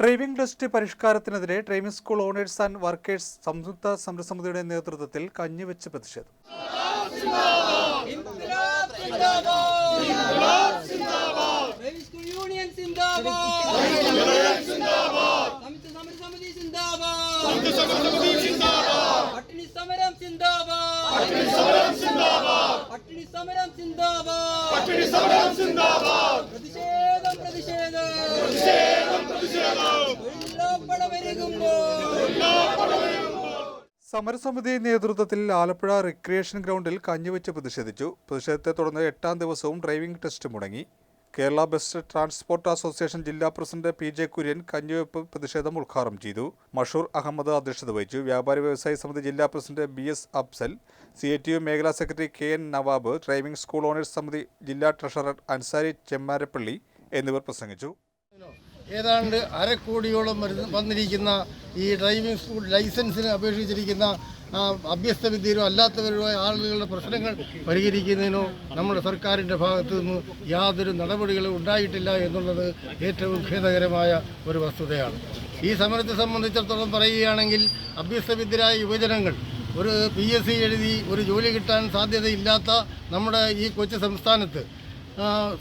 Driving test പരിഷ്കാരത്തിനെതിരെ driving school owners and workers സംയുക്ത സമരസമിതിയുടെ നേതൃത്വത്തിൽ കഞ്ഞിവെച്ച് പ്രതിഷേധം. ഇൻക്ലാബ് സിന്ദാബാദ് ഇൻക്ലാബ് സിന്ദാബാദ് ഡ്രൈവിംഗ് സ്കൂൾ യൂണിയൻ സിന്ദാബാദ് യൂണിയൻ സിന്ദാബാദ് സമിതി സമര സമിതി സിന്ദാബാദ് സമിതി സമര സമിതി സിന്ദാബാദ് പട്ടിണി സമരം സിന്ദാബാദ് പട്ടിണി സമരം സിന്ദാബാദ് പട്ടിണി സമരം സിന്ദാബാദ് പട്ടിണി സമരം സിന്ദാബാദ് പ്രതിഷേധം പ്രതിഷേധം പ്രതിഷേധം പ്രതിഷേധം തൊഴിലാളി വരുകുമ്പോൾ സമരസമിതി നേതൃത്വത്തിൽ ആലപ്പുഴ റിക്രിയേഷൻ ഗ്രൗണ്ടിൽ കഞ്ഞിവെച്ച് പ്രതിഷേധിച്ചു. പ്രതിഷേധത്തെ തുടർന്ന് എട്ടാം ദിവസവും ഡ്രൈവിംഗ് ടെസ്റ്റ് മുടങ്ങി. കേരള ബസ് ട്രാൻസ്പോർട്ട് അസോസിയേഷൻ ജില്ലാ പ്രസിഡന്റ് പി ജെ കുര്യൻ കഞ്ഞിവെപ്പ് പ്രതിഷേധം ഉദ്ഘാടനം ചെയ്തു. മഷൂർ അഹമ്മദ് അധ്യക്ഷത വഹിച്ചു. വ്യാപാരി വ്യവസായ സമിതി ജില്ലാ president B S Afsal C A T U മേഖലാ secretary K N Nawab driving school owners സമിതി ജില്ലാ ട്രഷറർ അൻസാരി ചെമ്മാരപ്പള്ളി എന്നിവർ പ്രസംഗിച്ചു. ഏതാണ്ട് അരക്കോടിയോളം വന്നിരിക്കുന്ന ഈ ഡ്രൈവിംഗ് സ്കൂൾ ലൈസൻസിന് അപേക്ഷിച്ചിരിക്കുന്ന അഭ്യസ്ത വിദ്യയിലോ അല്ലാത്തവരോ ആളുകളുടെ പ്രശ്നങ്ങൾ പരിഹരിക്കുന്നതിനോ നമ്മുടെ സർക്കാരിന്റെ ഭാഗത്തു നിന്ന് യാതൊരു നടപടികളും ഉണ്ടായിട്ടില്ല എന്നുള്ളത് ഏറ്റവും ഖേദകരമായ ഒരു വസ്തുതയാണ്. ഈ സമരത്തെ സംബന്ധിച്ചിടത്തോളം പറയുകയാണെങ്കിൽ അഭ്യസ്ത വിദ്യരായ യുവജനങ്ങൾ ഒരു പി എസ് സി എഴുതി ഒരു ജോലി കിട്ടാൻ സാധ്യതയില്ലാത്ത നമ്മുടെ ഈ കൊച്ചു സംസ്ഥാനത്ത്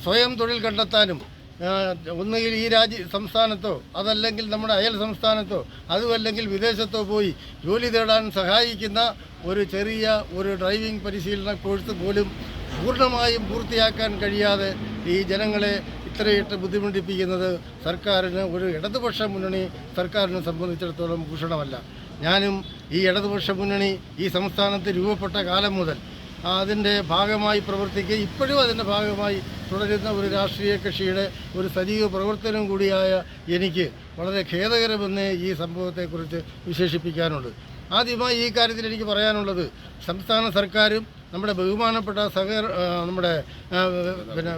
സ്വയം തൊഴിൽ കണ്ടെത്താനും ഒന്നുകിൽ ഈ രാജ്യ സംസ്ഥാനത്തോ അതല്ലെങ്കിൽ നമ്മുടെ അയൽ സംസ്ഥാനത്തോ അതുമല്ലെങ്കിൽ വിദേശത്തോ പോയി ജോലി തേടാൻ സഹായിക്കുന്ന ഒരു ചെറിയ ഒരു ഡ്രൈവിംഗ് പരിശീലന കോഴ്സ് പോലും പൂർണമായും പൂർത്തിയാക്കാൻ കഴിയാതെ ഈ ജനങ്ങളെ ഇത്രയിട്ട് ബുദ്ധിമുട്ടിപ്പിക്കുന്നത് സർക്കാരിന് ഒരു ഇടതുപക്ഷ മുന്നണി സർക്കാരിനെ സംബന്ധിച്ചിടത്തോളം ഭൂഷണമല്ല. ഞാനും ഈ ഇടതുപക്ഷ മുന്നണി ഈ സംസ്ഥാനത്ത് രൂപപ്പെട്ട കാലം മുതൽ അതിന്റെ ഭാഗമായി പ്രവർത്തിക്കുക ഇപ്പോഴും അതിന്റെ ഭാഗമായി തുടരുന്ന ഒരു രാഷ്ട്രീയ കക്ഷിയുടെ ഒരു സജീവ പ്രവർത്തനം കൂടിയായ എനിക്ക് വളരെ ഖേദകരമെന്ന് ഈ സംഭവത്തെക്കുറിച്ച് വിശേഷിപ്പിക്കാനുണ്ട്. ആദ്യമായി ഈ കാര്യത്തിൽ എനിക്ക് പറയാനുള്ളത് സംസ്ഥാന സർക്കാരും നമ്മുടെ ബഹുമാനപ്പെട്ട സഹ നമ്മുടെ പിന്നെ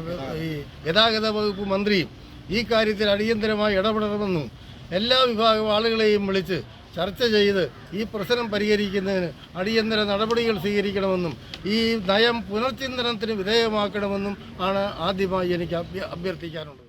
ഈ ഗതാഗത വകുപ്പ് മന്ത്രിയും ഈ കാര്യത്തിൽ അടിയന്തരമായി ഇടപെടണമെന്നും എല്ലാ വിഭാഗം ആളുകളെയും വിളിച്ച് ചർച്ച ചെയ്ത് ഈ പ്രശ്നം പരിഹരിക്കുന്നതിന് അടിയന്തര നടപടികൾ സ്വീകരിക്കണമെന്നും ഈ നയം പുനർചിന്തനത്തിന് വിധേയമാക്കണമെന്നും ആണ് ആദ്യമായി എനിക്ക് അഭ്യ- അഭ്യർത്ഥിക്കാനുള്ളത്.